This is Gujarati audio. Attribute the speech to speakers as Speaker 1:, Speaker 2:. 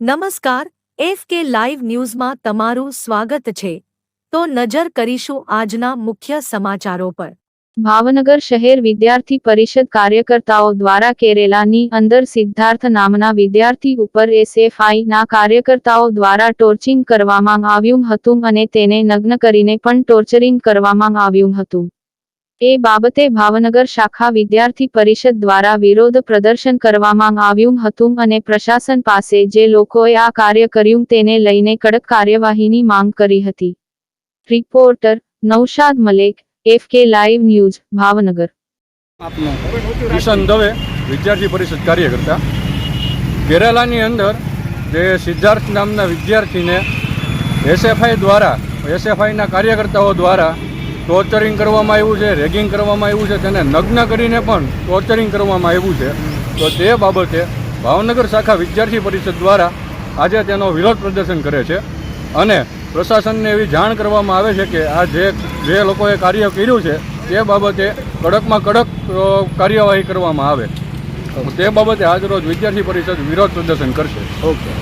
Speaker 1: નમસ્કાર, એફ કે લાઈવ ન્યૂઝમાં તમારું સ્વાગત છે. તો નજર કરીશું આજના મુખ્ય સમાચારો પર.
Speaker 2: ભાવનગર શહેર વિદ્યાર્થી પરિષદ કાર્યકર્તાઓ દ્વારા કેરેલાની અંદર સિદ્ધાર્થ નામના વિદ્યાર્થી ઉપર એસએફઆઈ ના કાર્યકર્તાઓ દ્વારા ટોર્ચિંગ કરવામાં આવ્યું હતું અને તેને નગ્ન કરીને પણ ટોર્ચરિંગ કરવામાં આવ્યું હતું. એ બાબતે ભાવનગર શાખા વિદ્યાર્થી પરિષદ દ્વારા વિરોધ પ્રદર્શન કરવામાં આવ્યું હતું અને પ્રશાસન પાસે જે લોકોએ આ કાર્ય કર્યું તેને લઈને કડક કાર્યવાહીની માંગ કરી હતી. Reporter Naushad Malek, F K live news, Bhavnagar.
Speaker 3: Kishan વિદ્યાર્થી પરિષદ કાર્યકર્તા. કેરાલાની અંદર જે સિદ્ધાર્થ નામના વિદ્યાર્થીને એસએફઆઈ દ્વારા, એસએફઆઈના કાર્યકર્તાઓ દ્વારા ટોર્ચરિંગ કરવામાં આવ્યું છે, રેગિંગ કરવામાં આવ્યું છે, તેને નગ્ન કરીને પણ ટોર્ચરિંગ કરવામાં આવ્યું છે. તો તે બાબતે ભાવનગર શાખા વિદ્યાર્થી પરિષદ દ્વારા આજે તેનો વિરોધ પ્રદર્શન કરે છે અને પ્રશાસનને એવી જાણ કરવામાં આવે છે કે આ જે જે લોકોએ કાર્ય કર્યું છે, તે બાબતે કડકમાં કડક કાર્યવાહી કરવામાં આવે. તે બાબતે આજરોજ વિદ્યાર્થી પરિષદ વિરોધ પ્રદર્શન કરશે. ઓકે.